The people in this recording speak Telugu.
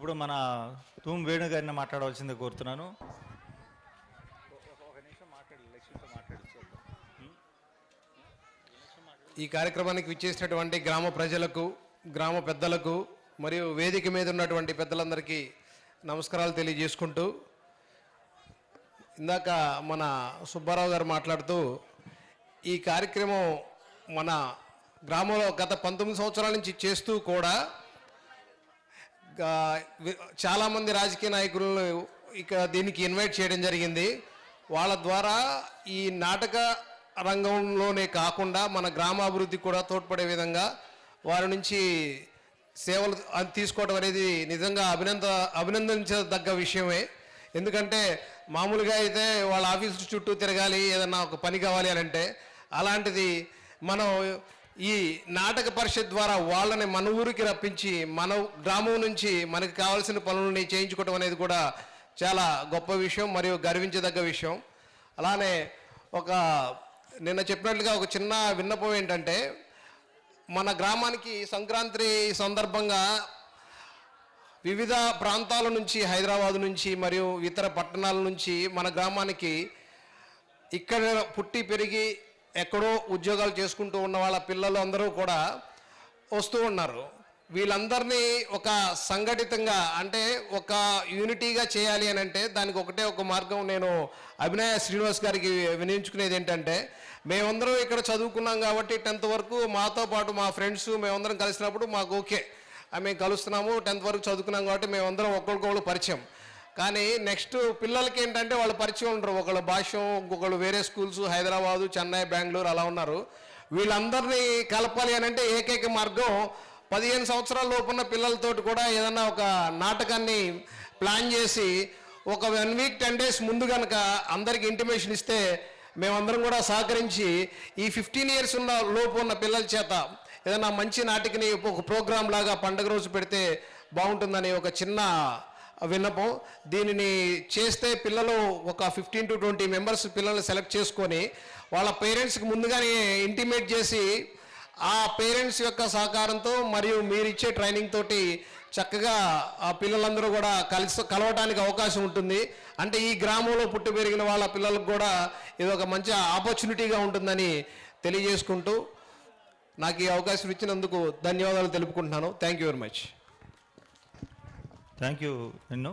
ఇప్పుడు మన తూమ్ వేణు గారిని మాట్లాడవలసింది కోరుతున్నాను ఈ కార్యక్రమానికి విచ్చేసినటువంటి గ్రామ ప్రజలకు గ్రామ పెద్దలకు మరియు వేదిక మీద ఉన్నటువంటి పెద్దలందరికీ నమస్కారాలు తెలియజేసుకుంటూ ఇందాక మన సుబ్బారావు గారు మాట్లాడుతూ ఈ కార్యక్రమం మన గ్రామంలో గత పంతొమ్మిది సంవత్సరాల నుంచి చేస్తూ కూడా చాలామంది రాజకీయ నాయకులను ఇక దీనికి ఇన్వైట్ చేయడం జరిగింది. వాళ్ళ ద్వారా ఈ నాటక రంగంలోనే కాకుండా మన గ్రామాభివృద్ధి కూడా తోడ్పడే విధంగా వారి నుంచి సేవలు తీసుకోవడం అనేది నిజంగా అభినంద అభినందించదగ్గ విషయమే. ఎందుకంటే మామూలుగా అయితే వాళ్ళ ఆఫీసు చుట్టూ తిరగాలి ఏదన్నా ఒక పని కావాలి అని అంటే అలాంటిది మనం ఈ నాటక పరిషత్ ద్వారా వాళ్ళని మన ఊరికి రప్పించి మన గ్రామం నుంచి మనకి కావాల్సిన పనులని చేయించుకోవడం అనేది కూడా చాలా గొప్ప విషయం మరియు గర్వించదగ్గ విషయం. అలానే ఒక నిన్న చెప్పినట్లుగా ఒక చిన్న విన్నపం ఏంటంటే మన గ్రామానికి సంక్రాంతి సందర్భంగా వివిధ ప్రాంతాల నుంచి హైదరాబాద్ నుంచి మరియు ఇతర పట్టణాల నుంచి మన గ్రామానికి ఇక్కడ పుట్టి పెరిగి ఎక్కడో ఉద్యోగాలు చేసుకుంటూ ఉన్న వాళ్ళ పిల్లలు అందరూ కూడా వస్తూ ఉన్నారు. వీళ్ళందరినీ ఒక సంఘటితంగా అంటే ఒక యూనిటీగా చేయాలి అని అంటే దానికి ఒకటే ఒక మార్గం నేను అభినయ శ్రీనివాస్ గారికి వినియోగించుకునేది ఏంటంటే మేమందరం ఇక్కడ చదువుకున్నాం కాబట్టి టెన్త్ వరకు మాతో పాటు మా ఫ్రెండ్స్ మేమందరం కలిసినప్పుడు మాకు ఓకే. మేము కలుస్తున్నాము టెన్త్ వరకు చదువుకున్నాం కాబట్టి మేమందరం ఒకరికొకరు పరిచయం. కానీ నెక్స్ట్ పిల్లలకి ఏంటంటే వాళ్ళు పరిచయం ఉండరు. ఒకళ్ళు భాష్యం ఇంకొకళ్ళు వేరే స్కూల్స్ హైదరాబాదు చెన్నై బెంగళూరు అలా ఉన్నారు. వీళ్ళందరినీ కలపాలి అని అంటే ఏకైక మార్గం పదిహేను సంవత్సరాల లోపున్న పిల్లలతోటి కూడా ఏదన్నా ఒక నాటకాన్ని ప్లాన్ చేసి ఒక వన్ వీక్ టెన్ డేస్ ముందు కనుక అందరికి ఇంటిమేషన్ ఇస్తే మేమందరం కూడా సహకరించి ఈ ఫిఫ్టీన్ ఇయర్స్ ఉన్న లోపు ఉన్న పిల్లల చేత ఏదైనా మంచి నాటికని ఒక ప్రోగ్రామ్ లాగా పండగ రోజు పెడితే బాగుంటుందని ఒక చిన్న విన్నపం. దీనిని చేస్తే పిల్లలు ఒక ఫిఫ్టీన్ టు ట్వంటీ మెంబర్స్ పిల్లల్ని సెలెక్ట్ చేసుకొని వాళ్ళ పేరెంట్స్కి ముందుగానే ఇంటిమేట్ చేసి ఆ పేరెంట్స్ యొక్క సహకారంతో మరియు మీరు ఇచ్చే ట్రైనింగ్ తోటి చక్కగా ఆ పిల్లలందరూ కూడా కలిసి కలవటానికి అవకాశం ఉంటుంది. అంటే ఈ గ్రామంలో పుట్టి పెరిగిన వాళ్ళ పిల్లలకు కూడా ఇది ఒక మంచి ఆపర్చునిటీగా ఉంటుందని తెలియజేసుకుంటూ నాకు ఈ అవకాశం ఇచ్చినందుకు ధన్యవాదాలు తెలుపుకుంటున్నాను. Thank you very much thank you ఎన్నో